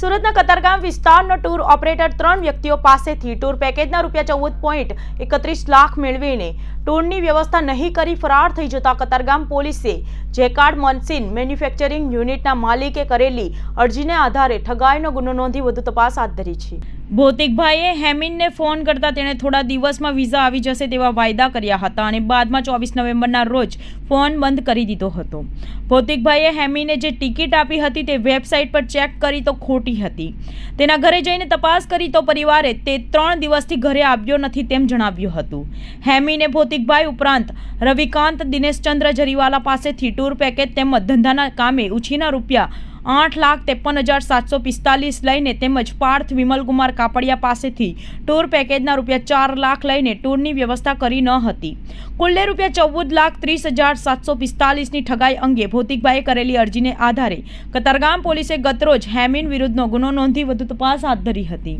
સુરતના કતારગામ વિસ્તારનો tour operator ત્રણ વ્યક્તિઓ પાસેથી ટૂર પેકેજના રૂપિયા ચૌદ પોઈન્ટ એકત્રીસ લાખ મેળવીને ટૂરની વ્યવસ્થા નહીં કરી ફરાર થઈ જતા કતારગામ પોલીસે જેકાર્ડ મનસીન મેન્યુફેક્ચરિંગ યુનિટના માલિકે કરેલી અરજીને આધારે ઠગાઈનો ગુનો નોંધી વધુ તપાસ હાથ ધરી છે. ભૌતિકભાઈએ હેમિનને ફોન કરતા તેણે થોડા દિવસમાં વિઝા આવી જશે તેવા વાયદા કર્યા હતા અને બાદમાં ચોવીસ નવેમ્બરના રોજ ફોન બંધ કરી દીધો હતો. ભૌતિકભાઈએ હેમીને જે ટિકિટ આપી હતી તે વેબસાઇટ પર ચેક કરી તો ખોટી હતી. તેના ઘરે જઈને તપાસ કરી તો પરિવારે તે ત્રણ દિવસથી ઘરે આવ્યો નથી તેમ જણાવ્યું હતું. હેમીને ભૌતિકભાઈ ઉપરાંત રવિકાંત, દિનેશચંદ્ર જરીવાલા પાસેથી ટૂર પેકેજ તેમજ ધંધાના કામે ઉછીના રૂપિયા આઠ લાખ ત્રેપન હજાર સાતસો પિસ્તાલીસ લઈને તેમજ પાર્થ વિમલકુમાર કાપડિયા પાસેથી ટૂર પેકેજના રૂપિયા ચાર લાખ લઈને ટૂરની વ્યવસ્થા કરી ન હતી. કુલ્લે રૂપિયા ચૌદ લાખ ત્રીસ હજાર સાતસો પિસ્તાલીસની ઠગાઈ અંગે ભૌતિકભાઈએ કરેલી અરજીને આધારે કતારગામ પોલીસે ગતરોજ હેમિન વિરુદ્ધનો ગુનો નોંધી વધુ તપાસ હાથ ધરી હતી.